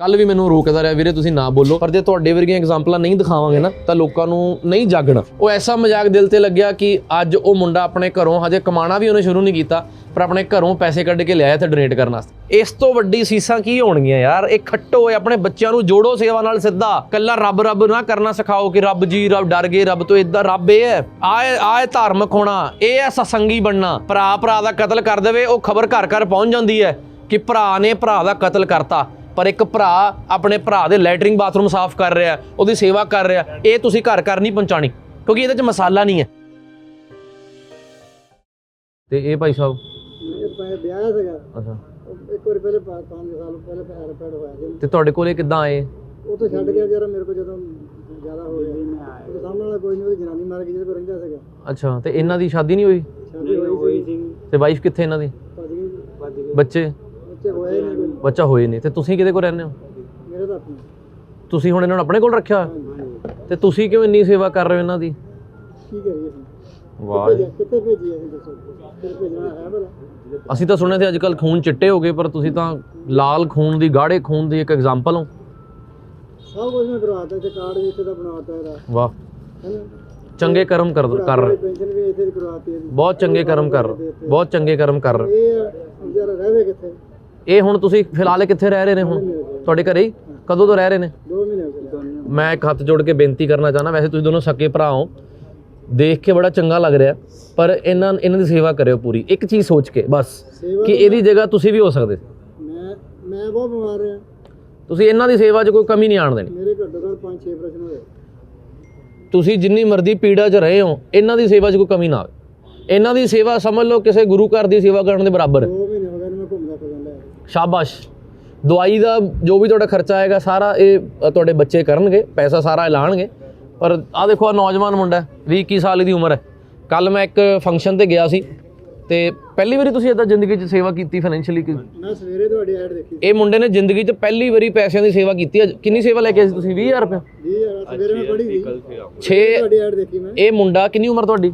ਕੱਲ ਵੀ ਮੈਨੂੰ ਰੋਕਦਾ ਰਿਹਾ, ਵੀਰੇ ਤੁਸੀਂ ਨਾ ਬੋਲੋ, ਪਰ ਜੇ ਤੁਹਾਡੇ ਵਰਗੀਆਂ ਐਗਜ਼ਾਮਪਲਾਂ ਨਹੀਂ ਦਿਖਾਵਾਂਗੇ ਨਾ, ਤਾਂ ਲੋਕਾਂ ਨੂੰ ਨਹੀਂ ਜਾਗਣਾ। ਉਹ ਐਸਾ ਮਜ਼ਾਕ ਦਿਲ ਤੇ ਲੱਗਿਆ ਕਿ ਅੱਜ ਉਹ ਮੁੰਡਾ ਆਪਣੇ ਘਰੋਂ ਹਜੇ ਕਮਾਣਾ ਵੀ ਉਹਨੇ ਸ਼ੁਰੂ ਨਹੀਂ ਕੀਤਾ, ਪਰ ਆਪਣੇ ਘਰੋਂ ਪੈਸੇ ਕੱਢ ਕੇ ਲਿਆਇਆ ਤੇ ਡੋਨੇਟ ਕਰਨ ਵਾਸਤੇ। ਇਸ ਤੋਂ ਵੱਡੀ ਸੀਸਾਂ ਕੀ ਹੋਣਗੀਆਂ ਯਾਰ? ਇਹ ਖੱਟੋ ਓਏ ਆਪਣੇ ਬੱਚਿਆਂ ਨੂੰ ਜੋੜੋ ਸੇਵਾ ਨਾਲ ਸਿੱਧਾ। ਕੱਲਾ ਰੱਬ ਰੱਬ ਨਾ ਕਰਨਾ ਸਿਖਾਓ ਕਿ ਰੱਬ ਜੀ, ਰੱਬ ਡਰ ਗਏ, ਰੱਬ ਤੋਂ ਇਦਾਂ ਰੱਬ ਇਹ ਹੈ। ਆਏ ਆਏ ਧਾਰਮਿਕ ਹੋਣਾ, ਇਹ ਹੈ ਸਤਸੰਗੀ ਬਣਨਾ। ਭਰਾ ਭਰਾ ਦਾ ਕਤਲ ਕਰ ਦੇਵੇ, ਉਹ ਖਬਰ ਘਰ ਘਰ ਪਹੁੰਚ ਜਾਂਦੀ ਹੈ ਕਿ ਭਰਾ ਨੇ ਭਰਾ ਦਾ ਕਤਲ ਕਰਤਾ। ਪਰ ਇੱਕ ਭਰਾ ਆਪਣੇ ਭਰਾ ਦੇ ਲੈਟਰਿੰਗ ਬਾਥਰੂਮ ਸਾਫ਼ ਕਰ ਰਿਹਾ ਉਹਦੀ ਸੇਵਾ ਕਰ ਰਿਹਾ ਇਹ ਤੁਸੀਂ ਘਰ ਘਰ ਨਹੀਂ ਪਹੁੰਚਾਣੀ ਕਿਉਂਕਿ ਇਹਦੇ 'ਚ ਮਸਾਲਾ ਨਹੀਂ ਹੈ। ਤੇ ਇਹ ਭਾਈ ਸਾਹਿਬ? ਇਹ ਪੈ ਵਿਆਹ ਸੀਗਾ। ਅੱਛਾ। ਉਹ ਇੱਕ ਵਾਰ ਪਹਿਲੇ 5 ਸਾਲ ਪਹਿਲੇ ਪੈਰ ਪੈੜ ਹੋਇਆ ਸੀ। ਤੇ ਤੁਹਾਡੇ ਕੋਲ ਇਹ ਕਿੱਦਾਂ ਆਏ? ਉਹ ਤੋਂ ਛੱਡ ਗਿਆ ਜਰਾ ਮੇਰੇ ਕੋਲ ਜਦੋਂ ਜ਼ਿਆਦਾ ਹੋ ਗਿਆ। ਉਹ ਸਾਹਮਣੇ ਵਾਲਾ ਕੋਈ ਨਹੀਂ ਉਹਦੀ ਜਨਾਨੀ ਮਾਰ ਗਈ ਜਿਹਦੇ ਕੋਲ ਰਹਿੰਦਾ ਸੀਗਾ। ਅੱਛਾ ਤੇ ਇਹਨਾਂ ਦੀ ਸ਼ਾਦੀ ਨਹੀਂ ਹੋਈ? ਸ਼ਾਦੀ ਹੋਈ ਸੀ। ਤੇ ਵਾਈਫ ਕਿੱਥੇ ਇਹਨਾਂ ਦੀ? ਬੱਚੇ? ਬੱਚੇ ਹੋਏ ਨਹੀਂ। ਬੱਚਾ ਹੋਏ ਨਹੀਂ। ਤੇ ਤੁਸੀਂ ਕਿਹਦੇ ਕੋਲ ਰਹਿੰਦੇ ਹੋ? ਮੇਰੇ ਤਾਂ ਤੁਸੀਂ ਹੁਣ ਇਹਨਾਂ ਨੂੰ ਆਪਣੇ ਕੋਲ ਰੱਖਿਆ ਹੋਇਆ? ਤੇ ਤੁਸੀਂ ਕਿਉਂ ਇੰਨੀ ਸੇਵਾ ਕਰ ਰਹੇ ਹੋ ਇਹਨਾਂ ਦੀ? ਕੀ ਕਰੀਏ ਅਸੀਂ ਵਾਹ ਭੇਜਿਆ- ਕਿੱਥੇ ਭੇਜੀ ਅਸੀਂ ਦੱਸੋ? ਫਿਰ ਭੇਜਣਾ ਹੈ ਭਲਾ। ਅਸੀਂ ਤਾਂ ਸੁਣਿਆ ਸੀ ਅੱਜ ਕੱਲ ਖੂਨ ਚਿੱਟੇ ਹੋ ਗਏ ਪਰ ਤੁਸੀਂ ਤਾਂ ਲਾਲ ਖੂਨ ਦੀ ਗਾੜੇ ਖੂਨ ਦੀ ਇੱਕ ਐਗਜ਼ਾਮਪਲ ਹੋ। ਸਭ ਕੁਝ ਮੈਂ ਕਰਵਾਤਾ ਤੇ ਕਾਰਡ ਵੀ ਇੱਥੇ ਦਾ ਬਣਾਤਾ ਇਹਦਾ। ਵਾਹ। ਹੈਨਾ ਚੰਗੇ ਕਰਮ ਕਰ ਕਰ। ਰਹੇ ਪੈਨਸ਼ਨ ਵੀ ਇੱਥੇ ਦੀ ਕਰਵਾਤੀ ਇਹਦੀ ਬਹੁਤ ਚੰਗੇ ਕਰਮ ਕਰ। ਬਹੁਤ ਚੰਗੇ ਕਰਮ ਕਰ। ਰਹੇ ਇਹ ਜਰਾ ਰਹਿਵੇ ਕਿੱਥੇ? ਇਹ ਹੁਣ ਤੁਸੀਂ ਫਿਲਹਾਲ ਕਿੱਥੇ ਰਹਿ ਰਹੇ ਨੇ ਹੁਣ? ਤੁਹਾਡੇ ਘਰੇ ਹੀ? ਕਦੋਂ ਤੋਂ ਰਹਿ ਰਹੇ ਨੇ? 2 ਮਹੀਨੇ ਹੋ ਗਏ। ਮੈਂ ਇੱਕ ਹੱਥ ਜੋੜ ਕੇ ਬੇਨਤੀ ਕਰਨਾ ਚਾਹਨਾ ਵੈਸੇ ਤੁਸੀਂ ਦੋਨੋਂ ਸਕੇ ਭਰਾ ਹੋ। ਦੇਖ ਕੇ ਬੜਾ ਚੰਗਾ ਲੱਗ ਰਿਹਾ ਪਰ ਇਹਨਾਂ ਇਹਨਾਂ ਦੀ ਸੇਵਾ ਕਰਿਓ ਪੂਰੀ। ਇੱਕ ਚੀਜ਼ ਸੋਚ ਕੇ ਬਸ ਕਿ ਇਹਦੀ ਜਗ੍ਹਾ ਤੁਸੀਂ ਵੀ ਹੋ ਸਕਦੇ। ਮੈਂ ਮੈਂ ਬਹੁਤ ਬਿਮਾਰ ਰਿਹਾ। ਤੁਸੀਂ ਇਹਨਾਂ ਦੀ ਸੇਵਾ 'ਚ ਕੋਈ ਕਮੀ ਨਹੀਂ ਆਣ ਦੇਣੀ। ਮੇਰੇ ਘੱਟੋ ਘੱਟ 5-6 ਪ੍ਰਸ਼ਨ ਹੋਏ। ਤੁਸੀਂ ਜਿੰਨੀ ਮਰਜ਼ੀ ਪੀੜਾ 'ਚ ਰਹੇ ਹੋ ਇਹਨਾਂ ਦੀ ਸੇਵਾ 'ਚ ਕੋਈ ਕਮੀ ਨਾ ਆਵੇ। ਇਹਨਾਂ ਦੀ ਸੇਵਾ ਸਮਝ ਲਓ ਕਿਸੇ ਗੁਰੂ ਘਰ ਦੀ ਸੇਵਾ ਕਰਨ ਦੇ ਬਰਾਬਰ। ਹੈ 2 ਮਹੀਨੇ ਹੋ ਗਏ ਮੈਂ ਘੁੰਮਦਾ ਸ਼ਾਬਾਸ਼। ਦਵਾਈ ਦਾ ਜੋ ਵੀ ਤੁਹਾਡਾ ਖਰਚਾ ਆਏਗਾ ਸਾਰਾ ਇਹ ਤੁਹਾਡੇ ਬੱਚੇ ਕਰਨਗੇ ਪੈਸਾ ਸਾਰਾ ਐਲਾਣਗੇ ਪਰ ਆ ਦੇਖੋ ਆ ਨੌਜਵਾਨ ਮੁੰਡਾ 20 21 ਸਾਲ ਦੀ ਉਮਰ ਹੈ। ਕੱਲ ਮੈਂ ਇੱਕ ਫੰਕਸ਼ਨ ਤੇ ਗਿਆ ਸੀ ਤੇ ਪਹਿਲੀ ਵਾਰੀ ਤੁਸੀਂ ਇਦਾਂ ਜ਼ਿੰਦਗੀ 'ਚ ਸੇਵਾ ਕੀਤੀ ਫਾਈਨੈਂਸ਼ੀਅਲੀ ਮੈਂ ਸਵੇਰੇ ਤੁਹਾਡੀ ਐਡ ਦੇਖੀ। ਇਹ ਮੁੰਡੇ ਨੇ ਜ਼ਿੰਦਗੀ 'ਚ ਪਹਿਲੀ ਵਾਰੀ ਪੈਸਿਆਂ ਦੀ ਸੇਵਾ ਕੀਤੀ ਹੈ। ਕਿੰਨੀ ਸੇਵਾ ਲੈ ਕੇ ਆਏ ਸੀ ਤੁਸੀਂ? 20000 ਰੁਪਏ 20000 ਸਵੇਰੇ ਮੈਂ ਪੜ੍ਹੀ ਸੀ। 6 ਤੁਹਾਡੀ ਐਡ ਦੇਖੀ ਮੈਂ। ਇਹ ਮੁੰਡਾ ਕਿੰਨੀ ਉਮਰ ਤੁਹਾਡੀ?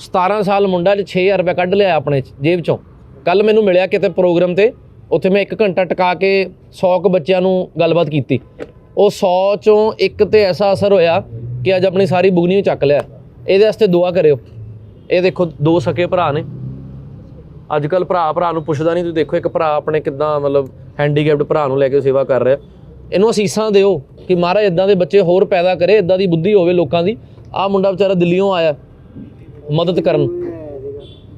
17 ਸਾਲ। ਮੁੰਡਾ ਚ 6000 ਰੁਪਏ ਕੱਢ ਲਿਆ ਆਪਣੇ ਜੇਬ ਚੋਂ। ਕੱਲ ਮੈਨੂੰ ਮਿਲਿਆ ਕਿਤੇ ਪ੍ਰੋਗਰਾਮ ਤੇ ਉੱਥੇ ਮੈਂ 1 ਘੰਟਾ ਟਿਕਾ ਕੇ 100 ਕੁ ਬੱਚਿਆਂ ਨੂੰ ਗੱਲਬਾਤ ਕੀਤੀ। ਉਹ 100 ਚੋਂ ਇੱਕ ਤੇ ਐਸਾ ਅਸਰ ਹੋਇਆ ਕਿ ਅੱਜ ਆਪਣੀ ਸਾਰੀ ਬੁਗਨੀ ਚੱਕ ਲਿਆ। ਇਹਦੇ ਵਾਸਤੇ ਦੁਆ ਕਰਿਓ। ਇਹ ਦੇਖੋ ਦੋ ਸਕੇ ਭਰਾ ਨੇ। ਅੱਜ ਕੱਲ ਭਰਾ ਭਰਾ ਨੂੰ ਪੁੱਛਦਾ ਨਹੀਂ ਤੁਸੀਂ ਦੇਖੋ ਇੱਕ ਭਰਾ ਆਪਣੇ ਕਿੱਦਾਂ ਮਤਲਬ ਹੈਂਡੀਕੈਪਡ ਭਰਾ ਨੂੰ ਲੈ ਕੇ ਸੇਵਾ ਕਰ ਰਿਹਾ। ਇਹਨੂੰ ਅਸੀਸਾਂ ਦਿਓ ਕਿ ਮਹਾਰਾਜ ਇਦਾਂ ਦੇ ਬੱਚੇ ਹੋਰ ਪੈਦਾ ਕਰੇ ਇਦਾਂ ਦੀ ਬੁੱਧੀ ਹੋਵੇ ਲੋਕਾਂ ਦੀ। ਆਹ ਮੁੰਡਾ ਵਿਚਾਰਾ ਦਿੱਲੀੋਂ ਆਇਆ। ਮਦਦ ਕਰਨ।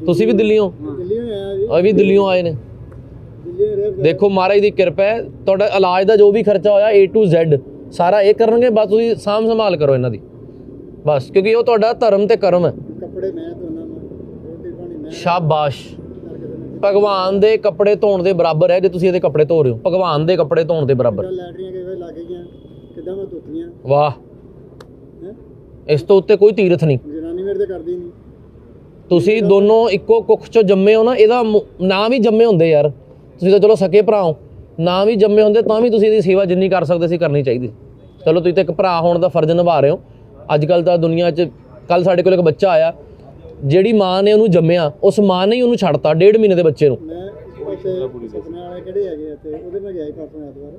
ਤੁਸੀਂ ਵੀ ਦਿੱਲੀੋਂ? ਦਿੱਲੀ ਆਇਆ ਜੀ। ਆ ਵੀ ਦਿੱਲੀੋਂ ਆਏ ਨੇ। ਦੇਖੋ ਮਹਾਰਾਜ ਦੀ ਕਿਰਪਾ ਹੈ ਤੁਹਾਡਾ ਇਲਾਜ ਦਾ ਜੋ ਵੀ ਖਰਚਾ ਹੋਇਆ A to Z ਸਾਰਾ ਇਹ ਕਰਨਗੇ ਬਸ ਤੁਸੀਂ ਸਾਂਭ ਸੰਭਾਲ ਕਰੋ ਇਹਨਾਂ ਦੀ। ਬਸ ਕਿਉਂਕਿ ਉਹ ਤੁਹਾਡਾ ਧਰਮ ਤੇ ਕਰਮ ਹੈ। ਕੱਪੜੇ ਮੈਂ ਧੋਣਾ ਮੈਂ ਰੋਟੀ ਪਾਣੀ ਮੈਂ ਸ਼ਾਬਾਸ਼। ਭਗਵਾਨ ਦੇ ਕੱਪੜੇ ਧੋਣ ਦੇ ਬਰਾਬਰ ਹੈ ਜੇ ਤੁਸੀਂ ਇਹਦੇ ਕੱਪੜੇ ਧੋ ਰਹੇ ਹੋ। ਭਗਵਾਨ ਦੇ ਕੱਪੜੇ ਧੋਣ ਦੇ ਬਰਾਬਰ। ਜਿਹੜਾ ਲੈਟਰੀਆਂ ਕਿਵੇਂ ਲੱਗ ਗਈਆਂ? ਕਿੱਦਾਂ ਮੈਂ ਧੋਤੀਆਂ? ਵਾਹ। ਹੈ? ਇਸ ਤੋਂ ਉੱਤੇ ਕੋਈ ਤੀਰਥ ਨਹੀਂ। ਜਨਾਨੀ ਮੇਰੇ ਤੇ ਕਰਦੀ ਨਹੀਂ। ਤੁਸੀਂ ਦੋਨੋਂ ਇੱਕੋ ਕੁੱਖ ਚੋਂ ਜੰਮੇ ਹੋ ਨਾ ਇਹਦਾ ਮੁ- ਨਾਂ ਵੀ ਜੰਮੇ ਹੁੰਦੇ ਯਾਰ। ਤੁਸੀਂ ਤਾਂ ਚਲੋ ਸਕੇ ਭਰਾ ਹੋ। ਨਾਂ ਵੀ ਜੰਮੇ ਹੁੰਦੇ, ਤਾਂ ਵੀ ਤੁਸੀਂ ਇਹਦੀ ਸੇਵਾ ਜਿੰਨੀ ਕਰ ਸਕਦੇ ਸੀ ਕਰਨੀ ਚਾਹੀਦੀ। ਚਲੋ ਤੁਸੀਂ ਤਾਂ ਇੱਕ ਭਰਾ ਹੋਣ ਦਾ ਫਰਜ਼ ਨਿਭਾ ਰਹੇ ਹੋ। ਅੱਜ ਕੱਲ ਤਾਂ ਦੁਨੀਆ 'ਚ ਕੱਲ ਸਾਡੇ ਕੋਲ ਇੱਕ ਬੱਚਾ ਆਇਆ। ਜਿਹੜੀ ਮਾਂ ਨੇ ਉਹਨੂੰ ਜੰਮਿਆ, ਉਸ ਮਾਂ ਨੇ ਹੀ ਉਹਨੂੰ ਛੱਡਤਾ, ਡੇਢ ਮਹੀਨੇ ਦੇ ਬੱਚੇ ਨੂੰ। ਮੈਂ ਉੱਥੇ ਸੁਪਨੇ ਵਾਲੇ ਕਿਹੜੇ ਹੈਗੇ ਆ ਤੇ ਉਹਦੇ ਮੈਂ ਗਿਆ ਸੀ ਪਰਸੋਂ ਐਤਵਾਰ।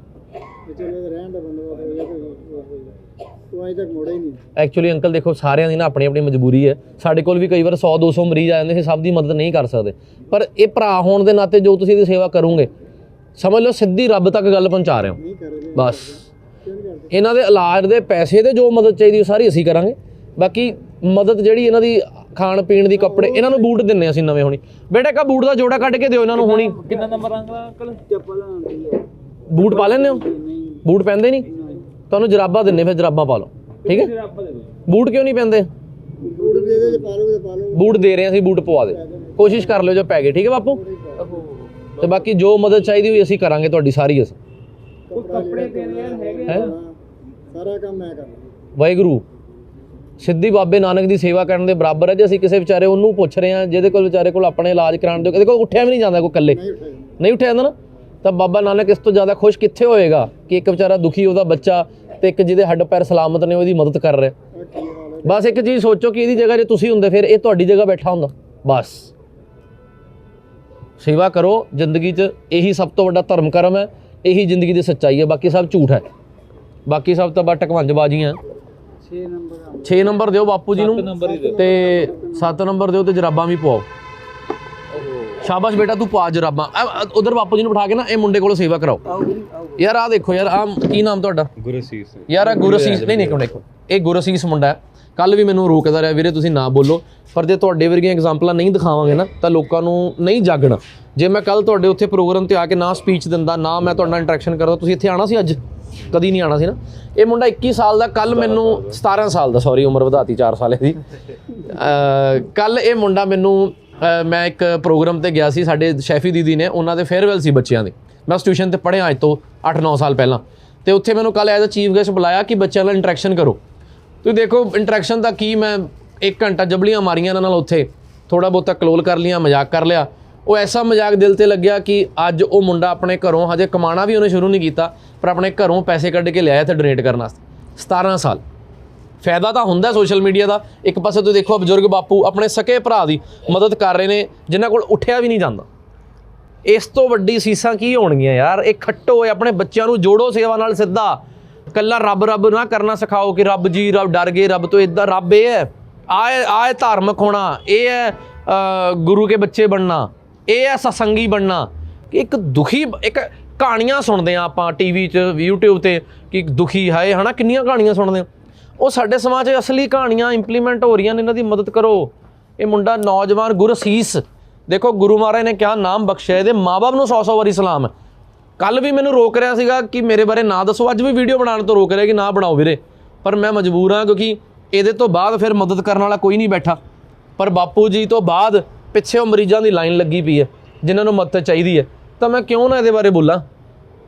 ਤੇ ਚਲੋ ਇਹਦੇ ਰਹਿਣ ਦਾ ਬੰਦੋਬਸਤ ਹੋ ਗਿਆ ਕੋਈ ਹੋਰ ਹੋ ਗਿਆ ਉਹ ਅਜੇ ਤੱਕ ਮੋੜਾ ਹੀ ਨਹੀਂ। ਐਕਚੁਅਲੀ ਅੰਕਲ ਦੇਖੋ ਸਾਰਿਆਂ ਦੀ ਨਾ ਆਪਣੀ ਆਪਣੀ ਮਜਬੂਰੀ ਹੈ। ਸਾਡੇ ਕੋਲ ਵੀ ਕਈ ਵਾਰ 100 200 ਮਰੀਜ਼ ਆ ਜਾਂਦੇ ਸੀ ਸਭ ਦੀ ਮਦਦ ਨਹੀਂ ਕਰ ਸਕਦੇ। ਪਰ ਇਹ ਭਰਾ ਹੋਣ ਦੇ ਨਾਤੇ ਜੋ ਤੁਸੀਂ ਇਹਦੀ ਸੇਵਾ ਕਰੋਗੇ ਸਮਝ ਲਓ ਸਿੱਧੀ ਰੱਬ ਤੱਕ ਗੱਲ ਪਹੁੰਚਾ ਰਹੇ ਹੋ। ਬਸ। ਇਹਨਾਂ ਦੇ ਇਲਾਜ ਦੇ ਪੈਸੇ ਦੇ ਜੋ ਮਦਦ ਚਾਹੀਦੀ ਉਹ ਸਾਰੀ ਅਸੀਂ ਕਰਾਂਗੇ। ਬਾਕੀ ਮਦਦ ਜਿਹੜੀ ਇਹਨਾਂ ਦੀ ਖਾਣ ਪੀਣ ਦੀ ਕੱਪੜੇ ਇਹਨਾਂ ਨੂੰ ਬੂਟ ਦਿੰਨੇ ਅਸੀਂ ਨਵੇਂ ਹੋਣੀ। ਬੇਟਾ ਕਾ ਬੂਟ ਦਾ ਜੋੜਾ ਕੱਢ ਕੇ ਦਿਓ ਇਹਨਾਂ ਨੂੰ ਹੋਣੀ। ਕਿੰਨਾ ਨੰਬਰ ਅੰਕਲ ਚੱਪਲ ਆਉਂਦੀ ਹੈ ਬੂਟ ਪਾ ਲੈਂਦੇ ਹੋ? ਨਹੀਂ ਬੂਟ ਪਹਿਨਦੇ ਨਹੀਂ? ਤੁਹਾਨੂੰ ਜਰਾਬਾਂ ਦਿੰਨੇ ਫਿਰ ਜਰਾਬਾਂ ਪਾ ਲਓ। ਠੀਕ ਹੈ? ਬੂਟ ਕਿਉਂ ਨਹੀਂ ਪਹਿਨਦੇ ਬੂਟ ਪਾ ਪਾ ਲਓ ਦੇ ਰਹੇ ਅਸੀਂ ਬੂਟ ਪਵਾ ਦੇ। ਕੋਸ਼ਿਸ਼ ਕਰ ਲਿਓ ਜੋ ਪੈ ਗਏ ਠੀਕ ਹੈ ਬਾਪੂ? ਤੇ ਬਾਕੀ ਜੋ ਮਦਦ ਚਾਹੀਦੀ ਹੋਈ ਅਸੀਂ ਕਰਾਂਗੇ ਤੁਹਾਡੀ ਸਾਰੀ ਅਸੀਂ। ਕੱਪੜੇ ਦੇਣੇ ਹੈਗੇ ਸਾਰਾ ਕੰਮ ਮੈਂ ਕਰਦਾ ਵਾਹਿਗੁਰੂ। ਸਿੱਧੀ ਬਾਬੇ ਨਾਨਕ ਦੀ ਸੇਵਾ ਕਰਨ ਦੇ ਬਰਾਬਰ ਹੈ ਜੇ ਅਸੀਂ ਕਿਸੇ ਵਿਚਾਰੇ ਉਹਨੂੰ ਪੁੱਛ ਰਹੇ ਹਾਂ ਜਿਹਦੇ ਕੋਲ ਵਿਚਾਰੇ ਕੋਲ ਆਪਣੇ ਇਲਾਜ ਕਰਾਉਣ ਦੇ ਕੋਲ ਉੱਠਿਆ ਵੀ ਨਹੀਂ ਜਾਂਦਾ ਕੋਈ ਇਕੱਲੇ। ਨਹੀਂ ਉੱਠਿਆ ਜਾਂਦਾ। ਨਾ? ਤਾਂ ਬਾਬਾ ਨਾਨਕ ਇਸ ਤੋਂ ਜ਼ਿਆਦਾ ਖੁਸ਼ ਕਿੱਥੇ ਹੋਏਗਾ ਕਿ ਇੱਕ ਵਿਚਾਰਾ ਦੁਖੀ ਉਹਦਾ ਬੱਚਾ ਤੇ ਇੱਕ ਜਿਹਦੇ ਹੱਡ ਪੈਰ ਸਲਾਮਤ ਨੇ ਉਹਦੀ ਮਦਦ ਕਰ ਰਿਹਾ। ਬਸ ਇੱਕ ਚੀਜ਼ ਸੋਚੋ ਕਿ ਇਹਦੀ ਜਗ੍ਹਾ ਜੇ ਤੁਸੀਂ ਹੁੰਦੇ ਫਿਰ ਇਹ ਤੁਹਾਡੀ ਜਗ੍ਹਾ ਬੈਠਾ ਹੁੰਦਾ। ਬਸ। ਸੇਵਾ ਕਰੋ ਜ਼ਿੰਦਗੀ 'ਚ ਇਹੀ ਸਭ ਤੋਂ ਵੱਡਾ ਧਰਮ ਕਰਮ ਹੈ ਇਹੀ ਜ਼ਿੰਦਗੀ ਦੀ ਸੱਚਾਈ ਹੈ ਬਾਕੀ ਸਭ ਝੂਠ ਹੈ। ਬਾਕੀ ਸਭ ਤਾਂ ਬਸ ਟਕਵੰਜਬਾਜ਼ੀਆਂ 6 ਨੰਬਰ 6 ਨੰਬਰ ਦਿਓ ਬਾਪੂ ਜੀ ਨੂੰ। ਤੇ 7 ਨੰਬਰ ਦਿਓ ਤੇ ਜਰਾਬਾਂ ਵੀ ਪਵਾਓ। ਸ਼ਾਬਾਸ਼ ਬੇਟਾ ਤੂੰ ਪਾ ਜਰਾਬਾਂ। ਉਧਰ ਬਾਪੂ ਜੀ ਨੂੰ ਬਿਠਾ ਕੇ ਨਾ ਇਹ ਮੁੰਡੇ ਕੋਲੋਂ ਸੇਵਾ ਕਰਾਓ। ਯਾਰ ਆ ਦੇਖੋ ਯਾਰ ਆ ਕੀ ਨਾਮ ਤੁਹਾਡਾ? ਗੁਰਸੀਸ। ਯਾਰ ਆ ਗੁਰਸੀਸ ਨਹੀਂ ਨਹੀਂ ਇੱਕ ਮਿੰਟ। ਇਹ ਗੁਰਸੀਸ ਮੁੰਡਾ ਹੈ। ਕੱਲ ਵੀ ਮੈਨੂੰ ਰੋਕਦਾ ਰਿਹਾ ਵੀਰੇ ਤੁਸੀਂ ਨਾ ਬੋਲੋ। ਪਰ ਜੇ ਤੁਹਾਡੇ ਵਰਗੀਆਂ ਐਗਜ਼ਾਮਪਲਾਂ ਨਹੀਂ ਦਿਖਾਵਾਂਗੇ ਨਾ ਤਾਂ ਲੋਕਾਂ ਨੂੰ ਨਹੀਂ ਜਾਗਣਾ। ਜੇ ਮੈਂ ਕੱਲ ਤੁਹਾਡੇ ਉੱਥੇ ਪ੍ਰੋਗਰਾਮ ਤੇ ਆ ਕੇ ਨਾ ਸਪੀਚ ਦਿੰਦਾ ਨਾ ਮੈਂ ਤੁਹਾਡੇ ਇੰਟਰੈਕਸ਼ਨ ਕਰਦਾ ਤੁਸੀਂ ਇੱਥੇ ਆਣਾ ਸੀ ਅੱਜ? ਕਦੀ ਨਹੀਂ ਆਣਾ ਸੀ ਨਾ। ਇਹ ਮੁੰਡਾ 21 ਸਾਲ ਦਾ ਕੱਲ ਮੈਨੂੰ 17 ਸਾਲ ਦਾ ਸੌਰੀ ਉਮਰ ਵਧਾਤੀ 4 ਸਾਲ ਦੀ। ਕੱਲ ਇਹ ਮੁੰਡਾ ਮੈਨੂੰ ਮੈਂ ਇੱਕ ਪ੍ਰੋਗਰਾਮ ਤੇ ਗਿਆ ਸੀ ਸਾਡੇ ਸ਼ੈਫੀ ਦੀਦੀ ਨੇ ਉਹਨਾਂ ਦੇ ਫੇਅਰਵੈਲ ਸੀ ਬੱਚਿਆਂ ਦੀ। ਮੈਂ ਉਸ ਟਿਊਸ਼ਨ ਤੇ ਪੜ੍ਹਿਆ ਅੱਜ ਤੋਂ 8-9 ਸਾਲ ਪਹਿਲਾਂ। ਤੇ ਉੱਥੇ ਮੈਨੂੰ ਕੱਲ ਐਜ਼ ਅ ਚੀਫ ਗੈਸਟ ਬੁਲਾਇਆ ਕਿ ਬੱਚਿਆਂ ਨਾਲ ਇੰਟਰੈਕਸ਼ਨ ਕਰੋ। ਤੁਸੀਂ ਦੇਖੋ ਇੰਟਰੈਕਸ਼ਨ ਦਾ ਕੀ ਮੈਂ 1 ਘੰਟਾ ਜਬਲੀਆਂ ਮਾਰੀਆਂ ਇਹਨਾਂ ਨਾਲ ਉੱਥੇ। ਥੋੜਾ ਬਹੁਤਾ ਕਲੋਲ ਕਰ ਲਿਆ ਮਜ਼ਾਕ ਕਰ ਲਿਆ। ਉਹ ਐਸਾ ਮਜ਼ਾਕ ਦਿਲ ਤੇ ਲੱਗਿਆ ਕਿ ਅੱਜ ਉਹ ਮੁੰਡਾ ਆਪਣੇ ਘਰੋਂ ਹਜੇ ਕਮਾਣਾ ਵੀ ਉਹਨੇ ਸ਼ੁਰੂ ਨਹੀਂ ਕੀਤਾ, ਪਰ ਆਪਣੇ ਘਰੋਂ ਪੈਸੇ ਕੱਢ ਕੇ ਲਿਆਇਆ ਤੇ ਡੋਨੇਟ ਕਰਨ ਵਾਸਤੇ। 17 ਸਾਲ। ਫਾਇਦਾ ਤਾਂ ਹੁੰਦਾ ਸੋਸ਼ਲ ਮੀਡੀਆ ਦਾ। ਇੱਕ ਪਾਸੇ ਤੁਸੀਂ ਦੇਖੋ ਬਜ਼ੁਰਗ ਬਾਪੂ ਆਪਣੇ ਸਕੇ ਭਰਾ ਦੀ ਮਦਦ ਕਰ ਰਹੇ ਨੇ, ਜਿਨ੍ਹਾਂ ਕੋਲ ਉੱਠਿਆ ਵੀ ਨਹੀਂ ਜਾਂਦਾ। ਇਸ ਤੋਂ ਵੱਡੀ ਸੀਸਾਂ ਕੀ ਹੋਣਗੀਆਂ ਯਾਰ? ਇਹ ਖੱਟੋ ਹੋਏ ਆਪਣੇ ਬੱਚਿਆਂ ਨੂੰ ਜੋੜੋ ਸੇਵਾ ਨਾਲ ਸਿੱਧਾ। ਕੱਲਾ ਰੱਬ ਰੱਬ ਨਾ ਕਰਨਾ ਸਿਖਾਓ ਕਿ ਰੱਬ ਜੀ, ਰੱਬ ਡਰ ਗਏ, ਰੱਬ ਤੋਂ ਇਦਾਂ ਰੱਬ ਇਹ ਹੈ। ਆਏ ਆਏ ਧਾਰਮਿਕ ਹੋਣਾ, ਇਹ ਹੈ ਗੁਰੂ ਕੇ ਬੱਚੇ ਬਣਨਾ। ਇਹ ਹੈ ਸਤਸੰਗੀ ਬਣਨਾ। ਇੱਕ ਦੁਖੀ, ਇੱਕ ਕਹਾਣੀਆਂ ਸੁਣਦੇ ਆ ਆਪਾਂ ਟੀਵੀ 'ਚ, YouTube ਤੇ ਕਿ ਦੁਖੀ ਹੈ ਹਨਾ, ਕਿੰਨੀਆਂ ਕਹਾਣੀਆਂ ਸੁਣਦੇ ਆ ਉਹ ਸਾਡੇ ਸਮਾਜ 'ਚ ਅਸਲੀ ਕਹਾਣੀਆਂ ਇੰਪਲੀਮੈਂਟ ਹੋ ਰਹੀਆਂ ਨੇ, ਇਹਨਾਂ ਦੀ ਮਦਦ ਕਰੋ। ਇਹ ਮੁੰਡਾ ਨੌਜਵਾਨ ਗੁਰਸੀਸ ਦੇਖੋ, ਗੁਰੂ ਮਹਾਰਾਜ ਨੇ ਕਿਹਾ, ਨਾਮ ਬਖਸ਼ਿਆ, ਇਹਦੇ ਮਾਪੇ ਨੂੰ 100-100 ਵਾਰੀ ਸਲਾਮ। ਹੈ ਕੱਲ ਵੀ ਮੈਨੂੰ ਰੋਕ ਰਿਹਾ ਸੀਗਾ ਕਿ ਮੇਰੇ ਬਾਰੇ ਨਾ ਦੱਸੋ, ਅੱਜ ਵੀ ਵੀਡੀਓ ਬਣਾਉਣ ਤੋਂ ਰੋਕ ਰਿਹਾ ਕਿ ਨਾ ਬਣਾਓ ਵੀਰੇ। ਪਰ ਮੈਂ ਮਜਬੂਰ ਹਾਂ ਕਿਉਂਕਿ ਇਹਦੇ ਤੋਂ ਬਾਅਦ ਫਿਰ ਮਦਦ ਕਰਨ ਵਾਲਾ ਕੋਈ ਨਹੀਂ ਬੈਠਾ। ਪਰ ਬਾਪੂ ਜੀ ਤੋਂ ਬਾਅਦ ਪਿੱਛੇ ਉਹ ਮਰੀਜ਼ਾਂ ਦੀ ਲਾਈਨ ਲੱਗੀ ਪਈ ਹੈ, ਜਿਨ੍ਹਾਂ ਨੂੰ ਮਦਦ ਚਾਹੀਦੀ ਹੈ। ਤਾਂ ਮੈਂ ਕਿਉਂ ਨਾ ਇਹਦੇ ਬਾਰੇ ਬੋਲਾਂ?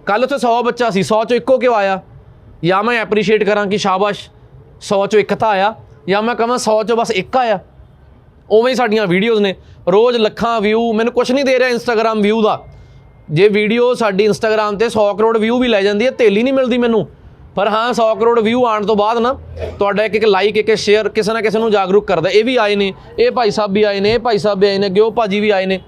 ਕੱਲ ਉੱਥੇ 100 ਬੱਚਾ ਸੀ 100 ਚੋਂ ਇੱਕੋ ਕਿਉਂ ਆਇਆ? ਜਾਂ ਮੈਂ ਐਪਰੀਸ਼ੀਏਟ ਕਰਾਂ ਕਿ ਸ਼ਾਬਾਸ਼ 100 ਚੋਂ ਇੱਕ ਤਾਂ ਆਇਆ, ਜਾਂ ਮੈਂ ਕਹਾਂ 100 ਚੋਂ ਬਸ ਇੱਕ ਆਇਆ? ਉਵੇਂ ਹੀ ਸਾਡੀਆਂ ਵੀਡੀਓਜ਼ ਨੇ। ਰੋਜ਼ ਲੱਖਾਂ ਵਿਊ ਮੈਨੂੰ ਕੁਝ ਨਹੀਂ ਦੇ ਰਿਹਾ ਇੰਸਟਾਗ੍ਰam ਵਿਊ ਦਾ। ਜੇ ਵੀਡੀਓ ਸਾਡੀ ਇੰਸਟਾਗ੍ਰam ਤੇ 100 ਕਰੋੜ ਵਿਊ ਵੀ ਲੈ ਜਾਂਦੀ ਹੈ, ਤੇਲੀ ਨਹੀਂ ਮਿਲਦੀ ਮੈਨੂੰ। ਪਰ ਹਾਂ 100 ਕਰੋੜ ਵਿਊ ਆਉਣ ਤੋਂ ਬਾਅਦ ਨਾ, ਤੁਹਾਡਾ ਇੱਕ ਇੱਕ ਲਾਈਕ ਇੱਕ ਸ਼ੇਅਰ ਕਿਸੇ ਨਾ ਕਿਸੇ ਨੂੰ ਜਾਗਰੂਕ ਕਰਦਾ। ਇਹ ਵੀ ਆਏ ਨੇ, ਇਹ ਭਾਈ ਸਾਹਿਬ ਵੀ ਆਏ ਨੇ, ਇਹ ਭਾਈ ਸਾਹਿਬ ਵੀ ਆਏ ਨੇ, ਅੱਗੇ ਉਹ ਭਾਜੀ ਵੀ ਆਏ ਨੇ।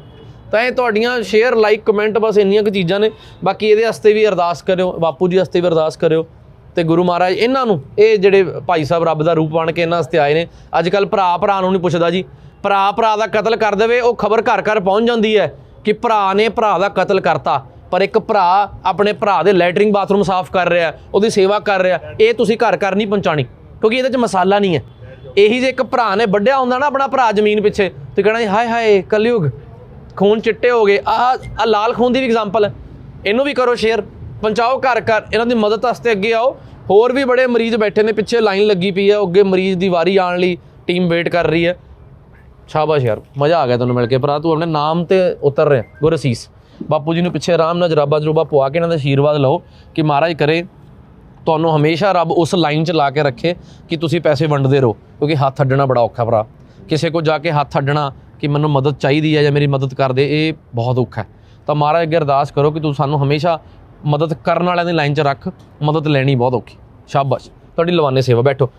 ਤਾਂ ਇਹ ਤੁਹਾਡੀਆਂ ਸ਼ੇਅਰ ਲਾਈਕ ਕਮੈਂਟ ਬਸ ਇੰਨੀਆਂ ਕੁ ਚੀਜ਼ਾਂ ਨੇ। ਬਾਕੀ ਇਹਦੇ ਵਾਸਤੇ ਵੀ ਅਰਦਾਸ ਕਰਿਓ, ਬਾਪੂ ਜੀ ਵਾਸਤੇ ਵੀ ਅਰਦਾਸ ਕਰਿਓ ਤੇ ਗੁਰੂ ਮਹਾਰਾਜ ਇਹਨਾਂ ਨੂੰ, ਇਹ ਜਿਹੜੇ ਭਾਈ ਸਾਹਿਬ ਰੱਬ ਦਾ ਰੂਪ ਬਣ ਕੇ ਇਹਨਾਂ ਵਾਸਤੇ ਆਏ ਨੇ। ਅੱਜ ਕੱਲ ਭਰਾ ਭਰਾ ਨੂੰ ਨਹੀਂ ਪੁੱਛਦਾ ਜੀ। ਭਰਾ ਭਰਾ ਦਾ ਕਤਲ ਕਰ ਦੇਵੇ, ਉਹ ਖਬਰ ਘਰ ਘਰ ਪਹੁੰਚ ਜਾਂਦੀ ਹੈ ਕਿ ਭਰਾ ਨੇ ਭਰਾ ਦਾ ਕਤਲ ਕਰਤਾ। ਪਰ ਇੱਕ ਭਰਾ ਆਪਣੇ ਭਰਾ ਦੇ ਲੈਟਰਿੰਗ ਬਾਥਰੂਮ ਸਾਫ਼ ਕਰ ਰਿਹਾ ਉਹਦੀ ਸੇਵਾ ਕਰ ਰਿਹਾ ਇਹ ਤੁਸੀਂ ਘਰ ਘਰ ਨਹੀਂ ਪਹੁੰਚਾਣੀ ਕਿਉਂਕਿ ਇਹਦੇ 'ਚ ਮਸਾਲਾ ਨਹੀਂ ਹੈ। ਇਹੀ ਜੇ ਇੱਕ ਭਰਾ ਨੇ ਵੱਢਿਆ ਹੁੰਦਾ ਨਾ ਆਪਣਾ ਭਰਾ ਜ਼ਮੀਨ ਪਿੱਛੇ ਤੇ ਕਹਿਣਾ ਜੀ, ਹਾਏ ਹਾਏ ਕਲਯੁਗ ਖੂਨ ਚਿੱਟੇ ਹੋ ਗਏ। ਆਹ ਆਹ ਲਾਲ ਖੂਨ ਦੀ ਵੀ ਐਗਜ਼ਾਮਪਲ ਹੈ। ਇਹਨੂੰ ਵੀ ਕਰੋ ਸ਼ੇਅਰ ਪਹੁੰਚਾਓ ਘਰ ਘਰ ਇਹਨਾਂ ਦੀ ਮਦਦ ਵਾਸਤੇ ਅੱਗੇ ਆਓ। ਹੋਰ ਵੀ ਬੜੇ ਮਰੀਜ਼ ਬੈਠੇ ਨੇ ਪਿੱਛੇ ਲਾਈਨ ਲੱਗੀ ਪਈ ਹੈ ਅੱਗੇ ਮਰੀਜ਼ ਦੀ ਵਾਰੀ ਆਉਣ ਲਈ ਟੀਮ ਵੇਟ ਕਰ ਰਹੀ ਹੈ। ਸ਼ਾਬਾਸ਼ ਯਾਰ ਮਜ਼ਾ ਆ ਗਿਆ ਤੁਹਾਨੂੰ ਮਿਲ ਕੇ। ਭਰਾ ਤੂੰ ਆਪਣੇ ਨਾਮ ਤੇ ਉਤਰ ਰਿਹਾ ਗੁਰਸੀਸ। ਬਾਪੂ ਜੀ ਨੂੰ ਪਿੱਛੇ ਆਰਾਮ ਨਾਲ ਜਰਾਬਾ ਜਰੂਬਾ ਪਵਾ ਕੇ ਇਹਨਾਂ ਦਾ ਆਸ਼ੀਰਵਾਦ ਲਓ ਕਿ ਮਹਾਰਾਜ ਕਰੇ, ਤੁਹਾਨੂੰ ਹਮੇਸ਼ਾ ਰੱਬ ਉਸ ਲਾਈਨ 'ਚ ਲਾ ਕੇ ਰੱਖੇ ਕਿ ਤੁਸੀਂ ਪੈਸੇ ਵੰਡਦੇ ਰਹੋ, ਕਿਉਂਕਿ ਹੱਥ ਅੱਡਣਾ ਬੜਾ ਔਖਾ ਭਰਾ। ਕਿਸੇ ਕੋ ਜਾ ਕੇ ਹੱਥ ਅੱਡਣਾ ਕਿ ਮੈਨੂੰ ਮਦਦ ਚਾਹੀਦੀ ਹੈ ਜਾਂ ਮੇਰੀ ਮਦਦ ਕਰ ਦੇ, ਇਹ ਬਹੁਤ ਔਖਾ ਹੈ। ਤਾਂ ਮਹਾਰਾਜ ਅੱਗੇ ਅਰਦਾਸ ਕਰੋ ਕਿ ਤੂੰ ਸਾਨੂੰ ਹਮੇਸ਼ਾ ਮਦਦ ਕਰਨ ਵਾਲਿਆਂ ਦੀ ਲਾਈਨ 'ਚ ਰੱਖ, ਮਦਦ ਲੈਣੀ ਬਹੁਤ ਔਖੀ ਸ਼ਾਬਾਸ਼। ਤੁਹਾਡੀ ਲਵਾਨੇ ਸੇਵਾ ਬੈਠੋ।